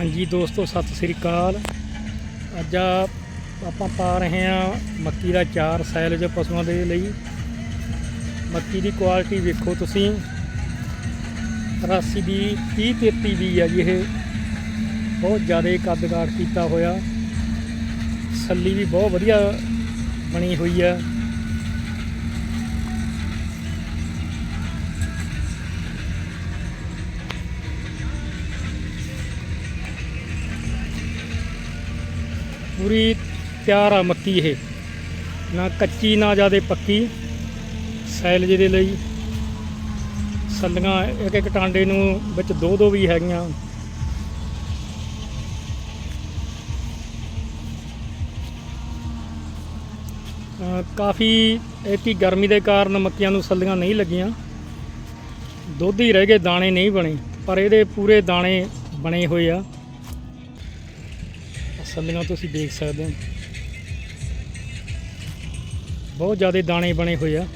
ਹਾਂਜੀ ਦੋਸਤੋ, ਸਤਿ ਸ੍ਰੀ ਅਕਾਲ। ਅੱਜ ਆਪਾਂ ਪਾ ਰਹੇ ਹਾਂ ਮੱਕੀ ਦਾ ਚਾਰ ਸੈਲਜ ਪਸ਼ੂਆਂ ਦੇ ਲਈ। ਮੱਕੀ ਦੀ ਕੁਆਲਿਟੀ ਵੇਖੋ ਤੁਸੀਂ। 83 ਦੀ 30 33 ਦੀ ਆ ਜੀ ਇਹ। ਬਹੁਤ ਜ਼ਿਆਦਾ ਕੱਦਗਾੜ ਕੀਤਾ ਹੋਇਆ। ਸੱਲੀ ਵੀ ਬਹੁਤ ਵਧੀਆ ਬਣੀ ਹੋਈ ਆ। ਪੂਰੀ ਤਿਆਰ ਆ ਮੱਕੀ ਇਹ। ਨਾ ਕੱਚੀ, ਨਾ ਜ਼ਿਆਦਾ ਪੱਕੀ। ਸੈਲਜ ਦੇ ਲਈ। ਸੱਲੀਆਂ ਇੱਕ ਇੱਕ ਟਾਂਡੇ ਨੂੰ ਵਿੱਚ ਦੋ ਦੋ ਵੀ ਹੈਗੀਆਂ। ਕਾਫੀ ਐਤੀ ਗਰਮੀ ਦੇ ਕਾਰਨ ਮੱਕੀਆਂ ਨੂੰ ਸੱਲੀਆਂ ਨਹੀਂ ਲੱਗੀਆਂ। ਦੁੱਧ ਹੀ ਰਹਿ ਗਏ, ਦਾਣੇ ਨਹੀਂ ਬਣੇ। ਪਰ ਇਹਦੇ ਪੂਰੇ ਦਾਣੇ ਬਣੇ ਹੋਏ ਆ। ਸੱਲੀਆਂ ਤੁਸੀਂ ਦੇਖ ਸਕਦੇ ਹੋ। ਬਹੁਤ ਜ਼ਿਆਦਾ ਦਾਣੇ ਬਣੇ ਹੋਏ ਆ।